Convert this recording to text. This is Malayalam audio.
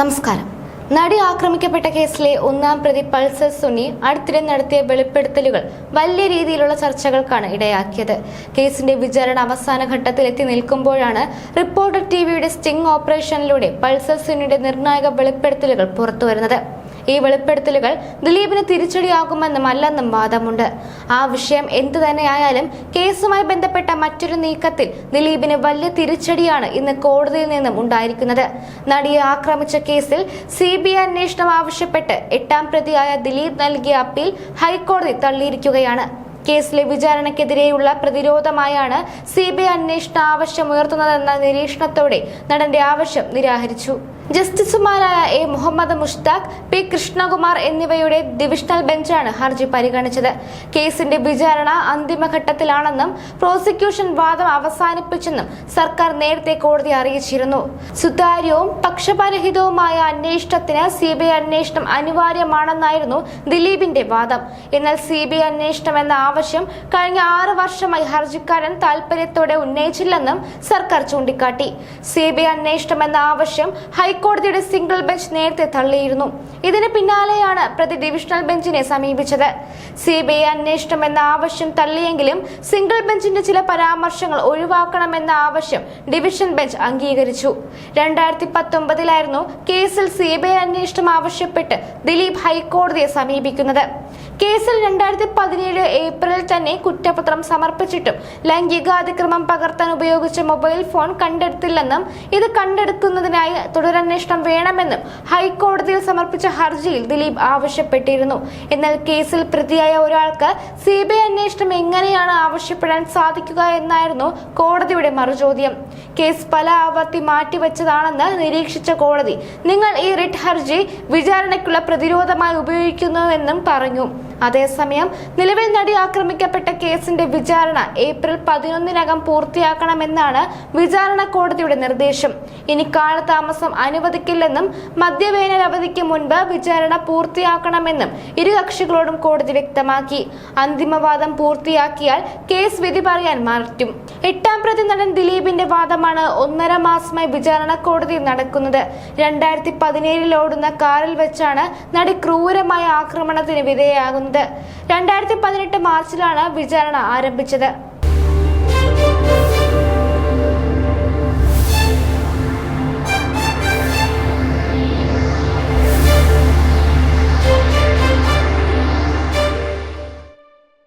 നമസ്കാരം. നടി ആക്രമിക്കപ്പെട്ട കേസിലെ ഒന്നാം പ്രതി പൾസർ സുനി അടുത്തിടെ നടത്തിയ വെളിപ്പെടുത്തലുകൾ വലിയ രീതിയിലുള്ള ചർച്ചകൾക്കാണ് ഇടയാക്കിയത്. കേസിന്റെ വിചാരണ അവസാന ഘട്ടത്തിൽ എത്തി നിൽക്കുമ്പോഴാണ് റിപ്പോർട്ടർ ടിവിയുടെ സ്റ്റിംഗ് ഓപ്പറേഷനിലൂടെ പൾസർ സുനിയുടെ നിർണായക വെളിപ്പെടുത്തലുകൾ പുറത്തുവരുന്നത്. ഈ വെളിപ്പെടുത്തലുകൾ ദിലീപിന് തിരിച്ചടിയാകുമെന്നും അല്ലെന്നും വാദമുണ്ട്. ആ വിഷയം എന്തു തന്നെയായാലും കേസുമായി ബന്ധപ്പെട്ട മറ്റൊരു നീക്കത്തിൽ ദിലീപിന് വലിയ തിരിച്ചടിയാണ് ഇന്ന് കോടതിയിൽ നിന്നും ഉണ്ടായിരിക്കുന്നത്. നടിയെ ആക്രമിച്ച കേസിൽ സി ബി ഐ അന്വേഷണം ആവശ്യപ്പെട്ട് എട്ടാം പ്രതിയായ ദിലീപ് നൽകിയ അപ്പീൽ ഹൈക്കോടതി തള്ളിയിരിക്കുകയാണ്. കേസിലെ വിചാരണക്കെതിരെയുള്ള പ്രതിരോധമായാണ് സി ബി ഐ അന്വേഷണ ആവശ്യം ഉയർത്തുന്നതെന്ന നിരീക്ഷണത്തോടെ നടന്റെ ആവശ്യം നിരാകരിച്ചു. ജസ്റ്റിസുമാരായ എ മുഹമ്മദ് മുഷ്താഖ് പി കൃഷ്ണകുമാർ എന്നിവയുടെ ഡിവിഷണൽ ബെഞ്ചാണ് ഹർജി പരിഗണിച്ചത്. കേസിന്റെ വിചാരണ അന്തിമഘട്ടത്തിലാണെന്നും പ്രോസിക്യൂഷൻ വാദം അവസാനിപ്പിച്ചെന്നും സർക്കാർ നേരത്തെ കോടതി അറിയിച്ചിരുന്നു. സുതാര്യവും പക്ഷപാതരഹിതവുമായ അന്വേഷണത്തിന് സി അന്വേഷണം അനിവാര്യമാണെന്നായിരുന്നു ദിലീപിന്റെ വാദം. എന്നാൽ സി അന്വേഷണം എന്ന ആവശ്യം കഴിഞ്ഞ ആറ് വർഷമായി ഹർജിക്കാരൻ താൽപര്യത്തോടെ ഉന്നയിച്ചില്ലെന്നും സർക്കാർ ചൂണ്ടിക്കാട്ടി. സി അന്വേഷണം എന്ന ആവശ്യം ഹൈക്കോടതിയുടെ സിംഗിൾ ബെഞ്ച് നേരത്തെ തള്ളിയിരുന്നു. ഇതിന് പിന്നാലെയാണ് പ്രതി ഡിവിഷണൽ ബെഞ്ചിനെ സമീപിച്ചത്. സി ബി ഐ അന്വേഷണം എന്ന ആവശ്യം തള്ളിയെങ്കിലും സിംഗിൾ ബെഞ്ചിന്റെ ചില പരാമർശങ്ങൾ ഒഴിവാക്കണമെന്ന ആവശ്യം ഡിവിഷൻ ബെഞ്ച് അംഗീകരിച്ചു. രണ്ടായിരത്തി പത്തൊമ്പതിലായിരുന്നു കേസിൽ സി ബി ഐ അന്വേഷണം ആവശ്യപ്പെട്ട് ദിലീപ് ഹൈക്കോടതിയെ സമീപിക്കുന്നത്. കേസിൽ രണ്ടായിരത്തി പതിനേഴ് ഏപ്രിലിൽ തന്നെ കുറ്റപത്രം സമർപ്പിച്ചിട്ടും ലൈംഗികാതിക്രമം പകർത്താൻ ഉപയോഗിച്ച മൊബൈൽ ഫോൺ കണ്ടെടുത്തില്ലെന്നും ഇത് കണ്ടെടുക്കുന്നതിനായി തുടരന്വേഷണം വേണമെന്നും ഹൈക്കോടതിയിൽ സമർപ്പിച്ച ഹർജിയിൽ ദിലീപ് ആവശ്യപ്പെട്ടിരുന്നു. എന്നാൽ കേസിൽ പ്രതിയായ ഒരാൾക്ക് സി ബി ഐ അന്വേഷണം എങ്ങനെയാണ് ആവശ്യപ്പെടാൻ സാധിക്കുക എന്നായിരുന്നു കോടതിയുടെ മറുചോദ്യം. കേസ് പല ആവർത്തി മാറ്റിവെച്ചതാണെന്ന് നിരീക്ഷിച്ച കോടതി നിങ്ങൾ ഈ റിട്ട് ഹർജി വിചാരണയ്ക്കുള്ള പ്രതിരോധമായി ഉപയോഗിക്കുന്നുവെന്നും പറഞ്ഞു. അതേസമയം നിലവിൽ നടി ആക്രമിക്കപ്പെട്ട കേസിന്റെ വിചാരണ ഏപ്രിൽ പതിനൊന്നിനകം പൂർത്തിയാക്കണമെന്നാണ് വിചാരണ കോടതിയുടെ നിർദ്ദേശം. ഇനി കാലതാമസം അനുവദിക്കില്ലെന്നും മദ്യവേനൽ അവധിക്ക് മുൻപ് വിചാരണ പൂർത്തിയാക്കണമെന്നും ഇരു കക്ഷികളോടും കോടതി വ്യക്തമാക്കി. അന്തിമവാദം പൂർത്തിയാക്കിയാൽ കേസ് വിധി പറയാൻ മാറ്റും. എട്ടാം പ്രതി നടൻ ദിലീപിന്റെ വാദമാണ് ഒന്നര മാസമായി വിചാരണ കോടതിയിൽ നടക്കുന്നത്. രണ്ടായിരത്തി പതിനേഴിൽ ഓടുന്ന കാറിൽ വെച്ചാണ് നടി ക്രൂരമായ ആക്രമണത്തിന് വിധേയയാകുന്നത് രണ്ടായിരത്തി പതിനെട്ട് മാർച്ചിലാണ് വിചാരണ ആരംഭിച്ചത്.